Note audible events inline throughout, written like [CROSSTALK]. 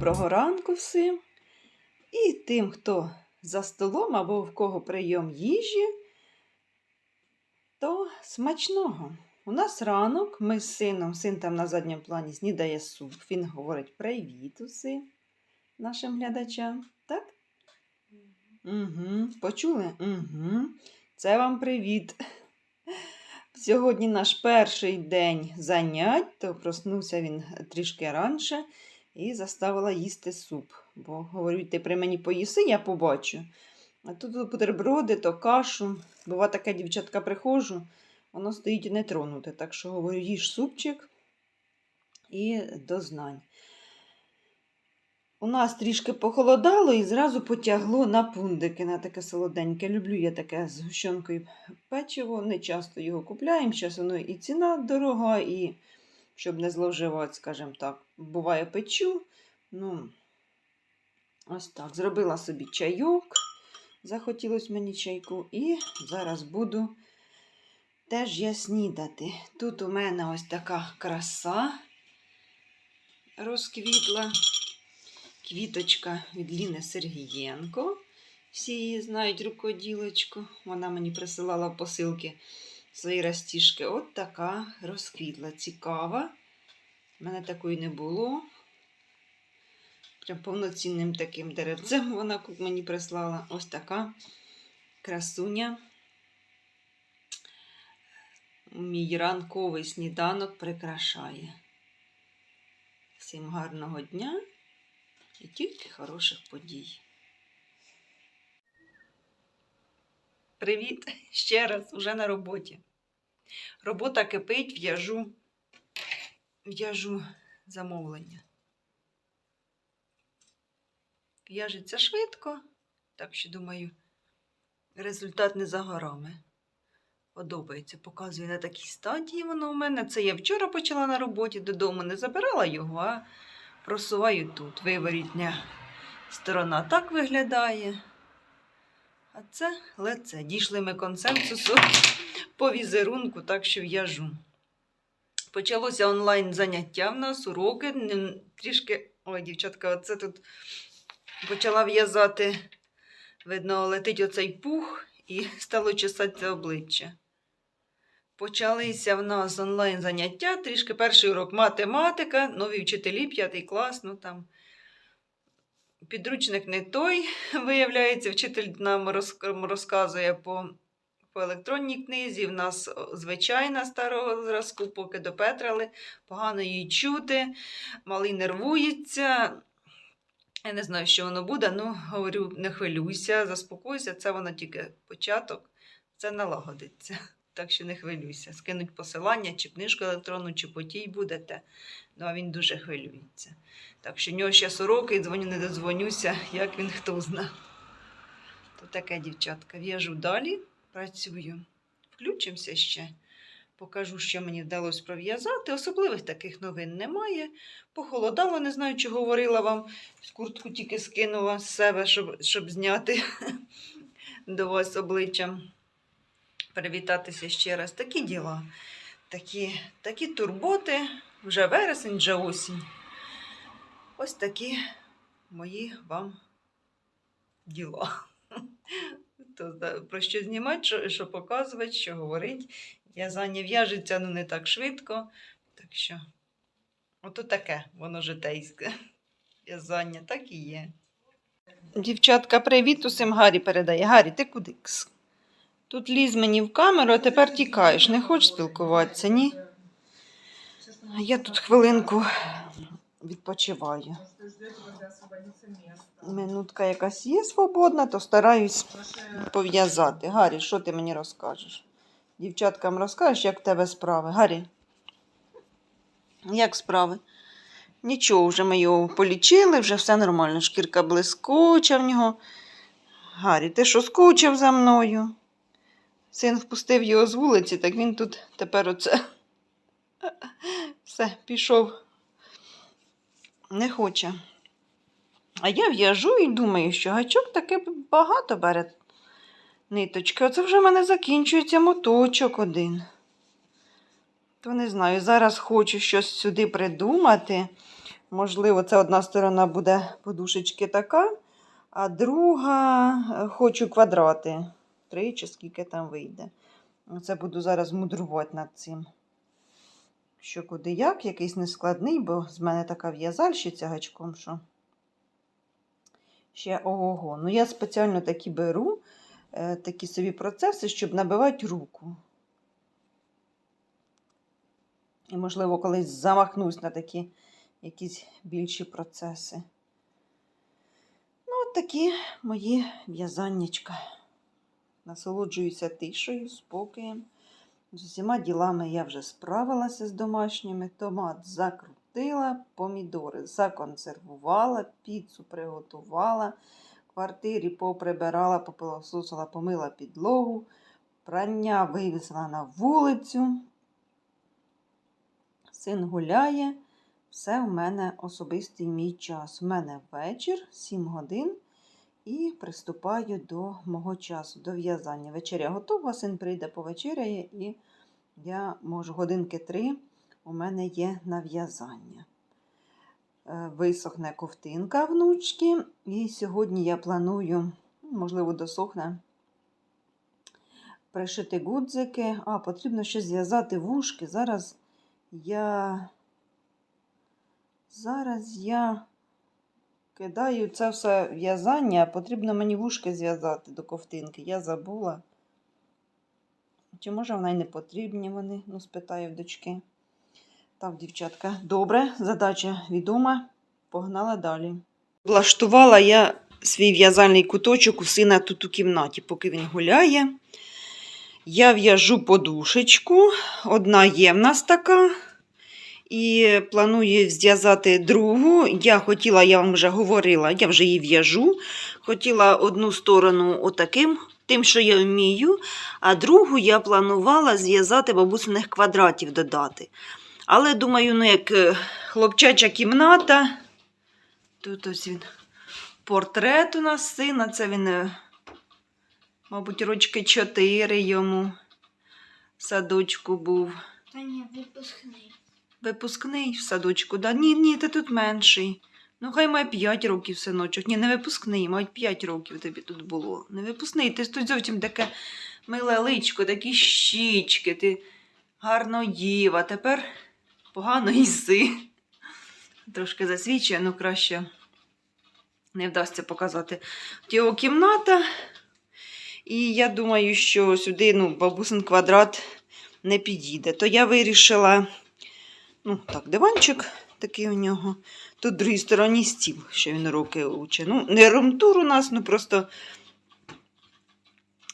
доброго ранку всім. І тим, хто за столом або в кого прийом їжі, то смачного. У нас ранок, ми з сином, син там на задньому плані снідає суп. Він говорить привіт усім нашим глядачам. Так? Угу. Почули? Угу. Це вам привіт. Сьогодні наш перший день занять, то проснувся він трішки раніше і заставила їсти суп. Бо говорю, ти при мені поїси, я побачу. А тут бутерброди, то кашу. Бува таке дівчатка приходжу, воно стоїть не тронуте. Так що говорю, їж супчик і до знань. У нас трішки похолодало і зразу потягло на пундики, на таке солоденьке. Люблю я таке з гущенкою печиво, не часто його купляємо. Зараз воно і ціна дорога, і щоб не зловживати, скажімо так, буває печу. Ну, ось так. Зробила собі чайок. Захотілося мені чайку. І зараз буду теж я снідати. Тут у мене ось така краса розквітла. Квіточка від Ліни Сергієнко. Всі її знають рукоділочку. Вона мені присилала посилки свої растіжки. От така розквітла. Цікава. У мене такої не було. Прям повноцінним таким деревцем вона мені прислала. Ось така красуня. Мій ранковий сніданок прикрашає. Всім гарного дня і тільки хороших подій. Привіт ще раз уже на роботі. Робота кипить, в'яжу, в'яжу замовлення. В'яжеться швидко, так що, думаю, результат не за горами. Подобається, показує на такій стадії воно у мене. Це я вчора почала на роботі, додому не забирала його, а просуваю тут. Виворітня сторона так виглядає. А це лице. Дійшли ми консенсусу по візерунку, так що в'яжу. Почалося онлайн заняття в нас, уроки. Трішки, ой, дівчатка, оце тут почала в'язати, видно, летить оцей пух і [LAUGHS] стало чесатися обличчя. Почалися в нас онлайн заняття, трішки перший урок математика, нові вчителі, п'ятий клас, ну там підручник не той, [LAUGHS] виявляється, вчитель нам розказує по по електронній книзі. В нас звичайна старого зразку, поки допетрали, погано її чути, малий нервується. Я не знаю, що воно буде, ну говорю, не хвилюйся, заспокойся, це воно тільки початок, це налагодиться. Так що не хвилюйся. Скинуть посилання, чи книжку електронну, чи потій будете. Ну, а він дуже хвилюється. Так що в нього ще уроки, дзвоню, не додзвонюся, як він хто зна. То таке, дівчатка, в'яжу далі, працюю. Включимося ще. Покажу, що мені вдалося пров'язати. Особливих таких новин немає. Похолодало, не знаю, чи говорила вам. Куртку тільки скинула з себе, щоб щоб зняти [LAUGHS] до вас обличчям привітатися ще раз. Такі діла, такі, такі турботи, вже вересень, вже осінь. Ось такі мої вам діла. [LAUGHS] То, Про що знімати, що, що показувати, що говорити. В'язання в'яжеться ну не так швидко. Так що, ото таке, воно житейське. [LAUGHS] В'язання так і є. Дівчатка, привіт усім Гаррі передає. Гаррі, ти куди? Тут ліз мені в камеру, а тепер тікаєш. Не хочеш спілкуватися, ні? Я тут хвилинку відпочиваю. Минутка якась є свободна, то стараюсь пов'язати. Гаррі, що ти мені розкажеш? Дівчаткам розкажеш, як в тебе справи? Гаррі? Як справи? Нічого, вже ми його полічили, вже все нормально. Шкірка блискуча в нього. Гаррі, ти що скучив за мною? Син впустив його з вулиці, так він тут тепер оце [LAUGHS] все, пішов. Не хоче. А я в'яжу і думаю, що гачок таки багато бере ниточки. Оце вже в мене закінчується моточок один. То не знаю, зараз хочу щось сюди придумати. Можливо, це одна сторона буде подушечки така, а друга е, хочу квадрати. Три чи скільки там вийде. Оце буду зараз мудрувати над цим. Що куди як, якийсь нескладний, бо з мене така в'язальщиця гачком, що ще ого-го. Ну, я спеціально такі беру, е, такі собі процеси, щоб набивати руку. І, можливо, колись замахнусь на такі якісь більші процеси. Ну, от такі мої в'язаннячка. Насолоджуюся тишою, спокоєм. З усіма ділами я вже справилася з домашніми. Томат закрутила, помідори законсервувала, піцу приготувала, в квартирі поприбирала, попилососила, помила підлогу, прання вивезла на вулицю. Син гуляє. Все в мене особистий мій час. У мене вечір, 7 годин, і приступаю до мого часу, до в'язання. Вечеря готова, син прийде повечеряє, і я можу годинки три у мене є на в'язання. Е, Висохне ковтинка внучки, і сьогодні я планую, можливо, досохне, пришити гудзики. А, потрібно ще зв'язати вушки. Зараз я. Зараз я кидаю це все в'язання, потрібно мені вушки зв'язати до ковтинки. Я забула. Чи може вона й не потрібні вони? Ну, спитаю в дочки. Так, дівчатка, добре, задача відома. Погнала далі. Влаштувала я свій в'язальний куточок у сина тут у кімнаті, поки він гуляє. Я в'яжу подушечку. Одна є в нас така. І планую зв'язати другу. Я хотіла, я вам вже говорила, я вже її в'яжу. Хотіла одну сторону отаким, тим, що я вмію, а другу я планувала зв'язати бабусиних квадратів додати. Але думаю, ну як е, хлопчача кімната, тут ось він портрет у нас сина, це він, е, мабуть, рочки 4 йому в садочку був. Та ні, випускний. Випускний в садочку, да? Ні, ні, ти тут менший. Ну, хай має 5 років, синочок. Ні, не випускний, мають 5 років тобі тут було. Не випускний, ти тут зовсім таке миле личко, такі щічки, ти гарно їв, а тепер погано їси. Трошки засвічує, ну краще не вдасться показати. От Його кімната. І я думаю, що сюди ну, бабусин квадрат не підійде. То я вирішила. Ну, так, диванчик такий у нього. Тут в другій стороні стіл, що він роки учить. Ну, не румтур у нас, ну просто,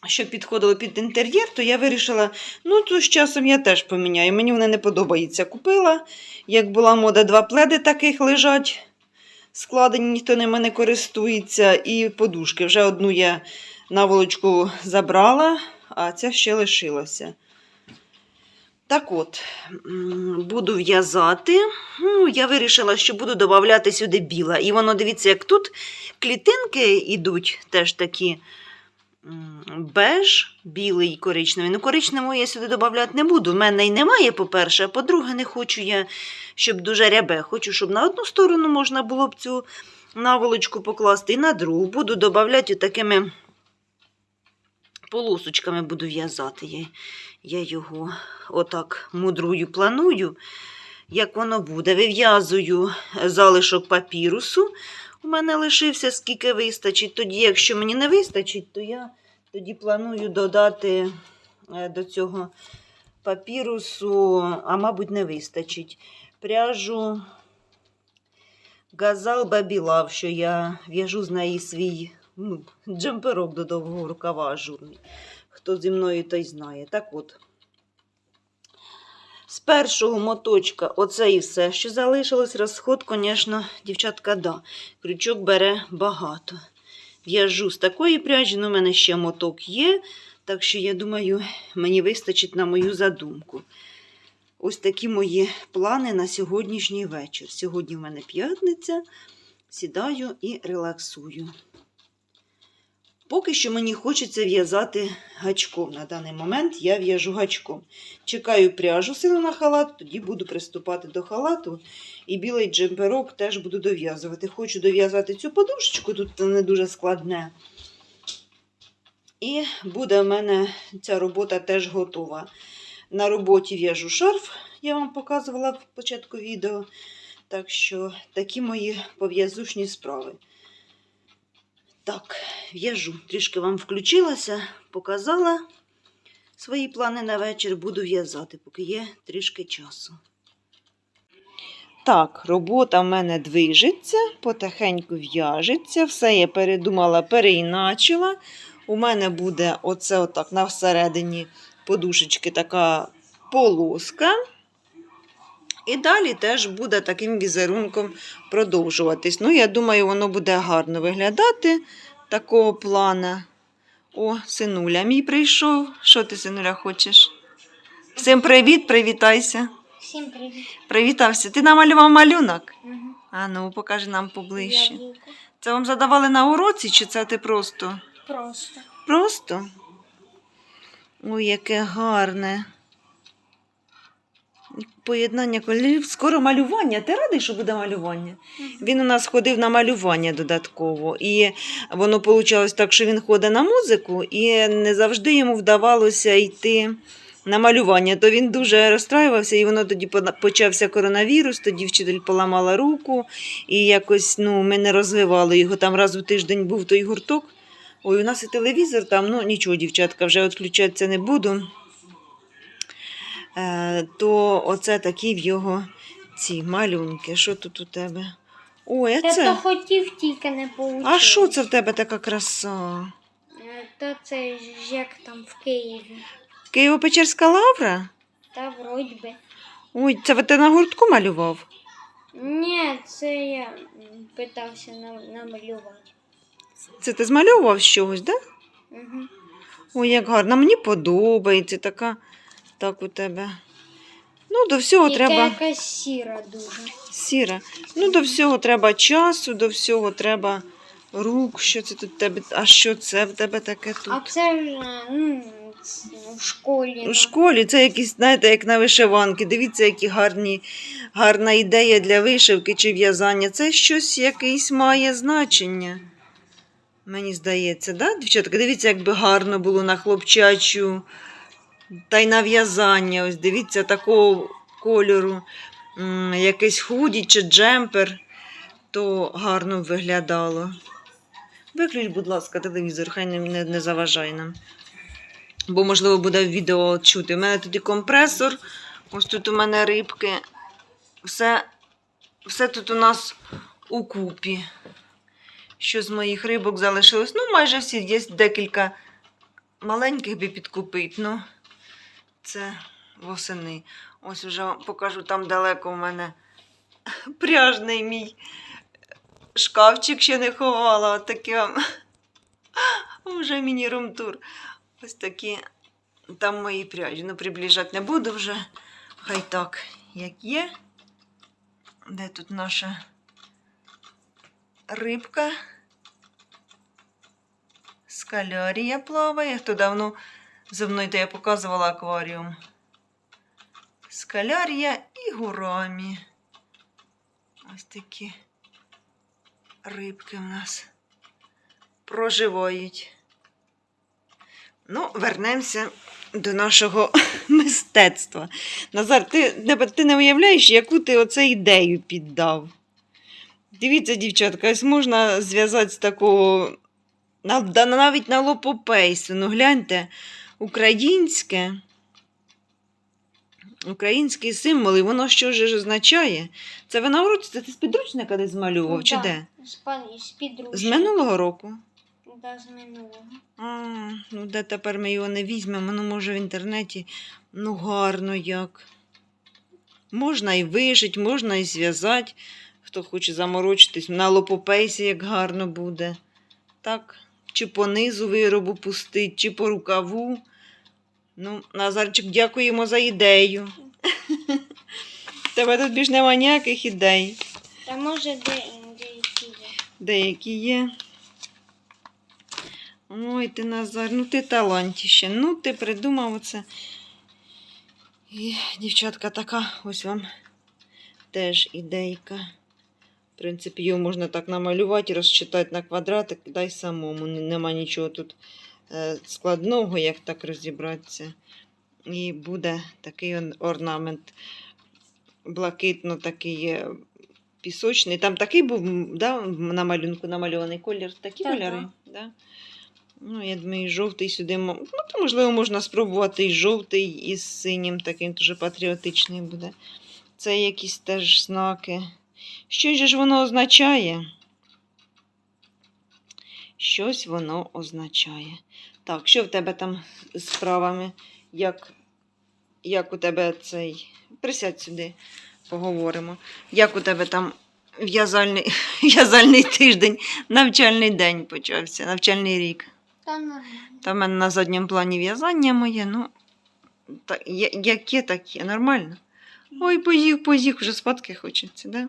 щоб підходило під інтер'єр, то я вирішила, ну, то з часом я теж поміняю. Мені вони не подобається. Купила. Як була мода, два пледи таких лежать. Складені, ніхто ними не користується. І подушки. Вже одну я наволочку забрала, а ця ще лишилася. Так от, буду в'язати. Ну, я вирішила, що буду додавати сюди біла. І воно, дивіться, як тут клітинки йдуть теж такі беж, білий і коричневий. Ну, коричневого я сюди додавати не буду. В мене й немає, по-перше, а по-друге, не хочу я, щоб дуже рябе. Хочу, щоб на одну сторону можна було б цю наволочку покласти, і на другу. Буду додавати такими полосочками буду в'язати. Я, я його отак мудрую, планую, як воно буде. Вив'язую залишок папірусу. У мене лишився, скільки вистачить. Тоді, якщо мені не вистачить, то я тоді планую додати е, до цього папірусу, а мабуть, не вистачить. Пряжу Газал Бабілав, що я в'яжу з неї свій ну, джемперок до довгого рукава ажурний. Хто зі мною, той знає. Так от. З першого моточка оце і все, що залишилось. Розход, звісно, дівчатка, да. Крючок бере багато. В'яжу з такої пряжі, ну, у мене ще моток є. Так що, я думаю, мені вистачить на мою задумку. Ось такі мої плани на сьогоднішній вечір. Сьогодні в мене п'ятниця. Сідаю і релаксую. Поки що мені хочеться в'язати гачком. На даний момент я в'яжу гачком. Чекаю пряжу силу на халат, тоді буду приступати до халату. І білий джемперок теж буду дов'язувати. Хочу дов'язати цю подушечку, тут не дуже складне. І буде в мене ця робота теж готова. На роботі в'яжу шарф, я вам показувала в початку відео. Так що такі мої пов'язушні справи. Так, в'яжу. Трішки вам включилася, показала свої плани на вечір. Буду в'язати, поки є трішки часу. Так, робота в мене движеться, потихеньку в'яжеться. Все я передумала, переіначила. У мене буде оце отак на всередині подушечки така полоска. І далі теж буде таким візерунком продовжуватись. Ну, я думаю, воно буде гарно виглядати такого плана. О, синуля мій прийшов. Що ти, синуля, хочеш? Всім привіт, привітайся. Всім привіт. Привітався. Ти намалював малюнок? Угу. А ну, покажи нам поближче. Яблуко. Це вам задавали на уроці, чи це ти просто? Просто. Просто? Ой, яке гарне. Поєднання кольорів. Скоро малювання. Ти радий, що буде малювання? Він у нас ходив на малювання додатково. І воно вийшло так, що він ходить на музику, і не завжди йому вдавалося йти на малювання. То він дуже розстраювався, і воно тоді почався коронавірус, тоді вчитель поламала руку, і якось ну, ми не розвивали його. Там раз у тиждень був той гурток. Ой, у нас і телевізор там, ну нічого, дівчатка, вже відключатися не буду. Е, то оце такі в його ці малюнки. Що тут у тебе? Ой, а Та то це. хотів, тільки не вийшло. А що це в тебе така краса? Та це ж як там в Києві. Києво-Печерська лавра? Та вроді би. Ой, це ти на гуртку малював? Ні, це я м, питався на- намалювати. Це ти змальовував чогось, да? Угу. Ой, як гарно, мені подобається така. Так у тебе. Ну, до всього Яка треба. якась сіра дуже. Сіра. Ну, до всього треба часу, до всього треба рук. Що це тут в тебе? А що це в тебе таке тут? А це ну, в школі. У школі це якісь, знаєте, як на вишиванки. Дивіться, які гарні, гарна ідея для вишивки чи в'язання. Це щось якесь має значення. Мені здається, да, дівчатка? Дивіться, як би гарно було на хлопчачу. Та й на в'язання. Ось дивіться, такого кольору. Якийсь худі чи джемпер, то гарно виглядало. Виключ, будь ласка, телевізор, хай не, не, заважай нам. Бо, можливо, буде відео чути. У мене тут компресор, ось тут у мене рибки. Все, все тут у нас у купі. Що з моїх рибок залишилось? Ну, майже всі є декілька маленьких би підкупити. Ну, це восени. Ось вже покажу там далеко у мене [LAUGHS] пряжний мій шкафчик ще не ховала. Отаке вам. [LAUGHS] Вже міні-румтур. Ось такі там мої пряжі. Ну, приближати не буду вже. Хай так, як є. Де тут наша рибка? Скалярія плаває. Хто давно зі мною то я показувала акваріум. Скалярія і гурамі. Ось такі рибки в нас проживають. Ну, вернемося до нашого [LAUGHS] мистецтва. Назар, ти, ти не уявляєш, яку ти оце ідею піддав. Дивіться, дівчатка, ось можна зв'язати з такого, навіть на лопопейсу. Ну, гляньте, українське. Українські символи, воно що ж означає? Це ви на уроці, це ти з підручника десь змальовував, чи Да, де? З, з підручника. З минулого року. Да, з минулого. А, ну де тепер ми його не візьмемо, ну може в інтернеті. Ну гарно як. Можна і вишить, можна і зв'язати. Хто хоче заморочитись, на лопопейсі як гарно буде. Так, чи по низу виробу пустить, чи по рукаву. Ну, Назарчик, дякуємо за ідею. [LAUGHS] Тебе тут більш нема ніяких ідей. Та може деякі є. Деякі є. Ой, ти Назар, ну ти талантіще. Ну, ти придумав оце. І, дівчатка, така, ось вам теж ідейка. В принципі, його можна так намалювати, розчитати на квадратик, дай самому. Нема нічого тут е, складного, як так розібратися. І буде такий орнамент блакитно такий е, пісочний. Там такий був да, на малюнку намальований колір. Такі Та-да. кольори. Да? Ну, я думаю, і жовтий сюди. Ну, то, можливо, можна спробувати і жовтий, і з синім, таким дуже патріотичний буде. Це якісь теж знаки. Що ж воно означає? Щось воно означає. Так, що в тебе там з справами? Як, як у тебе цей. Присядь сюди, поговоримо. Як у тебе там в'язальний, [LAUGHS] в'язальний тиждень, навчальний день почався, навчальний рік? Та нормально. Та в мене на задньому плані в'язання моє, ну, та, я- яке таке, нормально. Ой, поїв, поїв, вже спадки хочеться, да?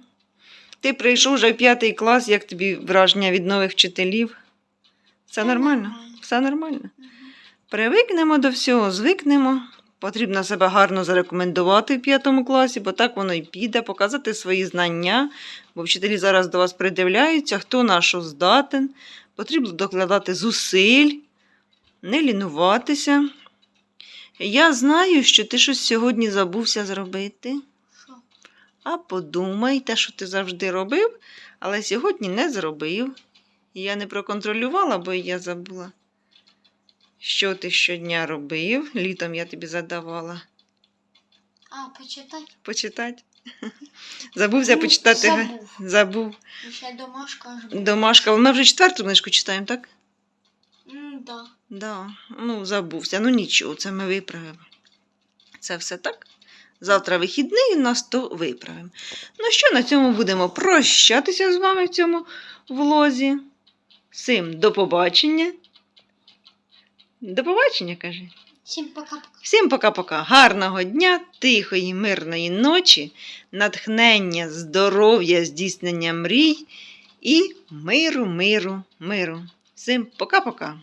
Ти прийшов вже в п'ятий клас, як тобі враження від нових вчителів? Все нормально? Все нормально. Привикнемо до всього, звикнемо. Потрібно себе гарно зарекомендувати в п'ятому класі, бо так воно і піде, показати свої знання, бо вчителі зараз до вас придивляються, хто на що здатен. Потрібно докладати зусиль, не лінуватися. Я знаю, що ти щось сьогодні забувся зробити. А подумай те, що ти завжди робив, але сьогодні не зробив. Я не проконтролювала, бо я забула. Що ти щодня робив? Літом я тобі задавала. А, почитай. Почитати. [LAUGHS] Забувся Ну, почитати. Забув. Забув. Ще домашка. Домашка. Ми вже четверту книжку читаємо, так? М, Да. Да. Ну, забувся. Ну нічого, це ми виправимо. Це все так. Завтра вихідний нас то виправимо. Ну що, на цьому будемо прощатися з вами в цьому влозі. Всім до побачення. До побачення, каже. Всім пока-пока. Всім пока-пока. Гарного дня, тихої, мирної ночі, натхнення, здоров'я, здійснення мрій і миру, миру, миру. Всім пока-пока.